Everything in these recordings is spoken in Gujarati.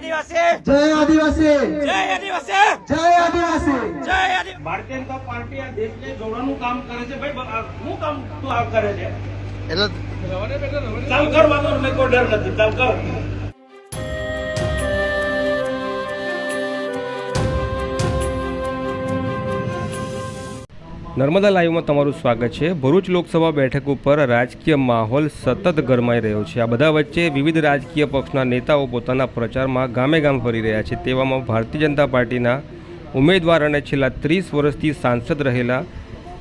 આદિવાસી! જય આદિવાસી! જય આદિવાસી! જય આદિવાસી! જય આદિ ભારતીય જનતા પાર્ટી આ દેશને જોડવાનું કામ કરે છે. ભાઈ શું કામ તું આ કરે છે? ચાલ કર નહીં, કોઈ ડર નથી. ચાલ કર. નર્મદા લાઈવમાં તમારું સ્વાગત છે. ભરૂચ લોકસભા બેઠક ઉપર રાજકીય માહોલ સતત ગરમાઈ રહ્યો છે. આ બધા વચ્ચે વિવિધ રાજકીય પક્ષના નેતાઓ પોતાના પ્રચારમાં ગામે ગામ ફરી રહ્યા છે. તેવામાં ભારતીય જનતા પાર્ટીના ઉમેદવાર અને છેલ્લા ત્રીસ વર્ષથી સાંસદ રહેલા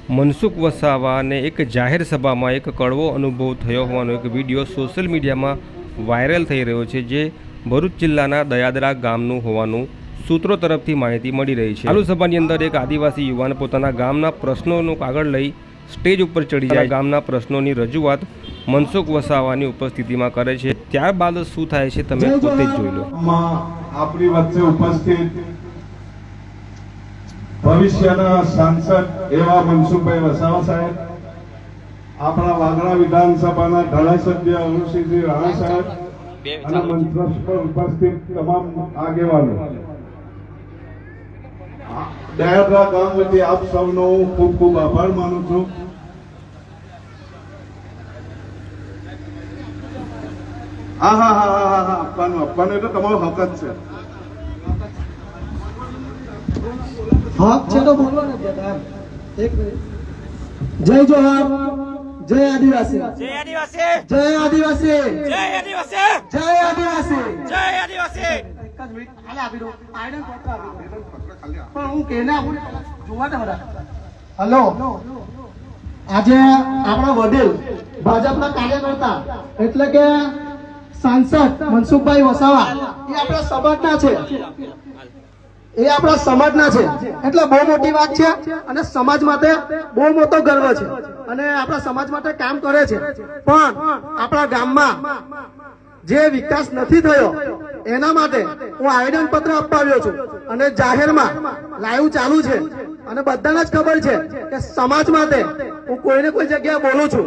મનસુખ વસાવાને એક જાહેર સભામાં એક કડવો અનુભવ થયો હોવાનો એક વીડિયો સોશિયલ મીડિયામાં વાયરલ થઈ રહ્યો છે, જે ભરૂચ જિલ્લાના દયાદરા ગામનું હોવાનું સૂત્રો તરફથી માહિતી મળી રહી છે. સભાની અંદર એક આદિવાસી યુવાન પોતાના ગામના પ્રશ્નોનું કાગળ લઈ સ્ટેજ ઉપર ચડી જાય. ગામના પ્રશ્નોની રજૂઆત મનસુખ વસાવાની ઉપસ્થિતિમાં કરે છે. ત્યારબાદ શું થાય છે તમે પોતે જ જોઈ લો. માં આપણી વચ્ચે ઉપસ્થિત ભવિષ્યના સાંસદ એવા મનસુખભાઈ વસાવા સાહેબ આપણા વાગડા વિધાનસભાના ધારાસભ્ય અનુસિંહજી રાણા સાહેબ અને ઉપસ્થિત તમામ આગેવાનો. દયાદરા ગામ વતી આપ સૌનો હું ખૂબ ખૂબ આભાર માનું છું. હા હા હા હા હા હા આપવાનું આપવાનું એટલે તમારો હક જ છે. હક છે તો બોલવાનું. એક મિનિટ. જય જોહાર જય આદિવાસી. જય આદિવાસી. જય આદિવાસી. જય આદિવાસી. જય આદિવાસી. જય આદિવાસી. એક જ મિનિટ હાલે આપી દો આયરન પત્ર આપી દો પણ હું કેને આપું જોવા દે બધા. હલો. આજે આપણા વડીલ ભાજપના કાર્યકર્તા એટલે કે સાંસદ મનસુખભાઈ વસાવા એ આપણા સમાજના છે. એ આપણા સમાજના છે. એટલે બહુ મોટી વાત છે અને સમાજ માટે બહુ મોટો ગર્વ છે. અને આપણા સમાજ માટે કામ કરે છે. પણ આપણા ગામમાં જે વિકાસ નથી થયો, એના માટે હું આવેદન પત્ર આપવા છું. અને જાહેરમાં લાઈવ ચાલુ છે. અને બધાને જ ખબર છે કે સમાજ માટે હું કોઈને કોઈ જગ્યાએ બોલું છું.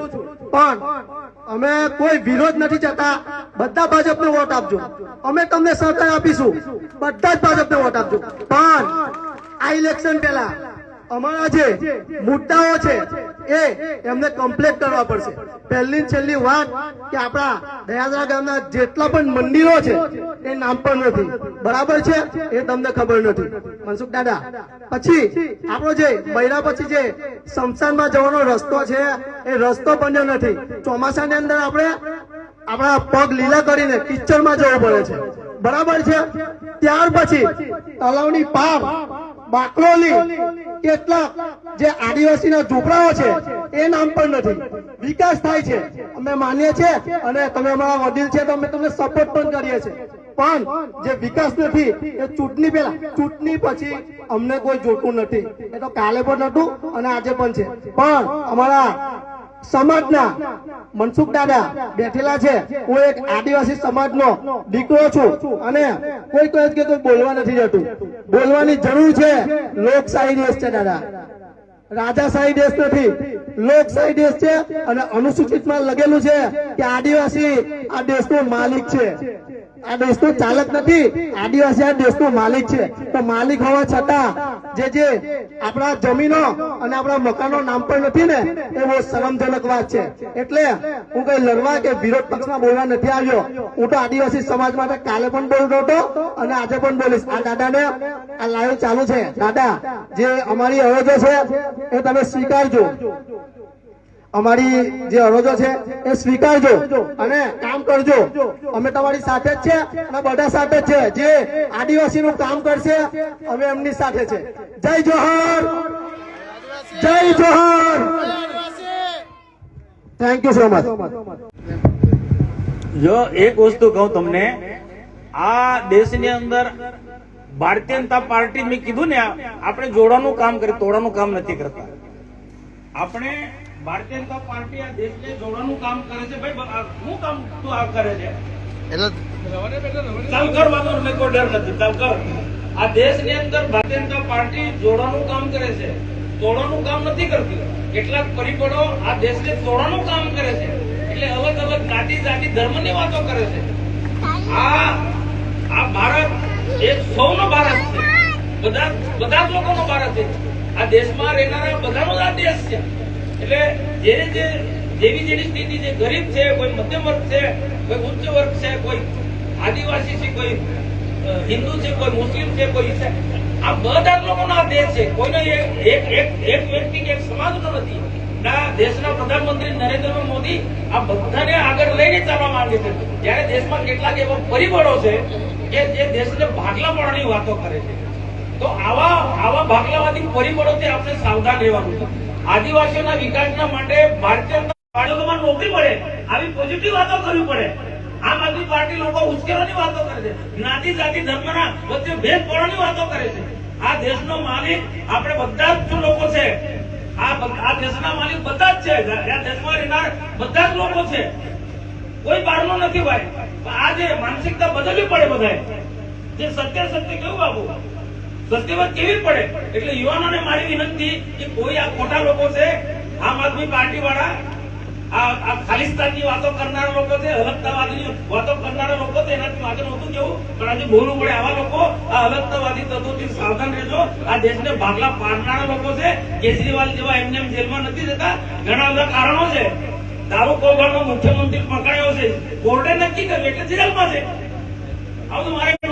પણ અમે કોઈ વિરોધ નથી જતા. બધા ભાજપને વોટ આપજો. અમે તમને સહકાર આપીશું. બધા જ ભાજપને વોટ આપજો. પણ આ ઇલેક્શન પહેલા અમારા જે મુદ્દાઓ છે, એ એમને કમ્પ્લીટ કરવા પડશે. પહેલી છેલ્લી વાત કે આપણા દયાદરા ગામના જેટલા પણ મંદિરો છે, એ નામ પણ નથી. બરાબર છે? એ તમને ખબર નથી. મનસુખ દાદા, પછી આપણો જે બૈરા પછી જે શમશાનમાં જવાનો રસ્તો છે, એ રસ્તો બન્યો નથી. ચોમાસાની અંદર આપણે આપણા પગ લીલા કરીને કિચડમાં જવું પડે છે. બરાબર છે? ત્યાર પછી તલાવની પાર બાકરોલી કેટલાક જે આદિવાસીના ઝૂંપડાઓ છે, એ નામ પણ નથી. વિકાસ થાય છે. અમે માનીએ છીએ અને તમે અમારા વડીલ છે તો અમે તમને સપોર્ટ પણ કરીએ છીએ. પણ જે વિકાસ નથી, એ ચૂંટણી પહેલા, ચૂંટણી પછી અમને કોઈ જોતું નથી. એ તો કાલે પણ હતું અને આજે પણ છે. પણ અમારા સમાજના મનસુખ દાદા બેઠેલા છે. હું એક આદિવાસી સમાજનો દીકરો છું અને કોઈ કહે કે બોલવા નથી જતું. બોલવાની જરૂર છે. લોકશાહી દેશ છે દાદા. રાજાશાહી દેશ નથી. લોકશાહી દેશ છે અને અનુસૂચિતમાં લગેલું છે કે આદિવાસી આ દેશનો માલિક છે. આ દેશનો ચાલક નથી. આદિવાસી આ દેશનો માલિક છે. તો માલિક હોવા છતાં જે જે આપણા જમીનો અને આપણા મકાનો નામ પણ નથી ને, એ બહુ શરમજનક વાત છે. એટલે હું કઈ લડવા કે વિરોધ પક્ષમાં બોલવા નથી આવ્યો. હું તો આદિવાસી સમાજ માટે કાલે પણ બોલતો હતો અને આજે પણ બોલીશ. આ દાદાને આ લાઈવ ચાલુ છે. દાદા, જે અમારી અરજો છે, એ તમે સ્વીકારજો. અમારી જે અરજો છે, એ સ્વીકારજો અને કામ કરજો. અમે તમારી સાથે જ છે, અને બધા સાથે જ છે. જે આદિવાસી નું કામ કરશે, અમે એમની સાથે છે. જય જોહર! જય જોહર! થેન્ક યુ સો મચ જો એક વસ્તુ કહું તમને, આ દેશની અંદર ભારતીય જનતા પાર્ટી મેં કીધું ને, આપણે જોડવાનું કામ કરી તોડવાનું કામ નથી કરતા. આપણે ભારતીય જનતા પાર્ટી આ દેશને જોડવાનું કામ કરે છે. ભાઈ શું કામ તું આ કરે છે? ચાલ કર વાંધો નહીં, કોઈ ડર નથી. ચાલ કર. આ દેશની અંદર ભારતીય જનતા પાર્ટી જોડવાનું કામ કરે છે. તોડવાનું કામ નથી કરતી. કેટલાક પરિબળો આ દેશને તોડવાનું કામ કરે છે. એટલે અલગ અલગ જાતિ જાતિ ધર્મની વાતો કરે છે. આ આ ભારત સૌનો ભારત છે. બધા બધા જ લોકોનો ભારત છે. આ દેશમાં રહેનારા બધાનો જ આ દેશ છે. એટલે જે જે જેવી જેવી સ્થિતિ જે ગરીબ છે, કોઈ મધ્યમ વર્ગ છે, કોઈ ઉચ્ચ વર્ગ છે, કોઈ આદિવાસી છે, કોઈ હિન્દુ છે, કોઈ મુસ્લિમ છે, કોઈ ઈસાઈ. આ બધા લોકોનો આ દેશ છે. કોઈનો એક એક એક વ્યક્તિ કે સમાજનો નથી. ના, દેશના પ્રધાનમંત્રી નરેન્દ્ર મોદી આ બધાને આગળ લઈને ચાલવા માંગે છે. જ્યારે દેશમાં કેટલાક એવા પરિબળો છે કે જે દેશને ભાગલા પાડવાની વાતો કરે છે. તો આવા આવા ભાગલાવાદી પરિબળોથી આપણે સાવધાન રહેવાનું છે. આદિવાસીઓના વિકાસના માટે ભારતીય બાળકોમાં નોકરી મળે, આવી પોઝિટિવ વાતો કરવી પડે. આમ આદમી પાર્ટી લોકો ઉશ્કેરવાની વાતો કરે છે. જ્ઞાતિ, જાતિ, ધર્મના વચ્ચે ભેદ પાડવાની વાતો કરે છે. આ દેશનો માલિક આપણે બધા જ લોકો છે. આ દેશના માલિક બધા જ છે. આ દેશમાં રહેનાર બધા જ લોકો છે. કોઈ બહારનો નથી ભાઈ. આજે માનસિકતા બદલવી પડે બધાએ. જે સત્ય સત્ય કેવું બાબુ સત્યવાદ કેવી પડે? એટલે યુવાનોને મારી વિનંતી કે કોઈ આ ખોટા લોકો છે, આમ આદમી પાર્ટી વાળા ખાલિસ્તાનની વાતો કરનારા લોકો છે, અલગતાવાદની વાતો કરનારા લોકો છે, એનાથી આગળ નહોતું કેવું? પણ આજે બોલવું પડે આવા લોકો આ અલગતાવાદી તત્વોથી સાવધાન રહેજો. આ દેશને ભાગલા પાડનારા લોકો છે. કેજરીવાલ જેવા એમને એમ જેલમાં નથી જતા. ઘણા બધા કારણો છે. દારૂ કૌભાંડનો મુખ્યમંત્રી પકડાયો છે. કોર્ટે નક્કી કર્યું, એટલે જેલમાં છે. આવું મારે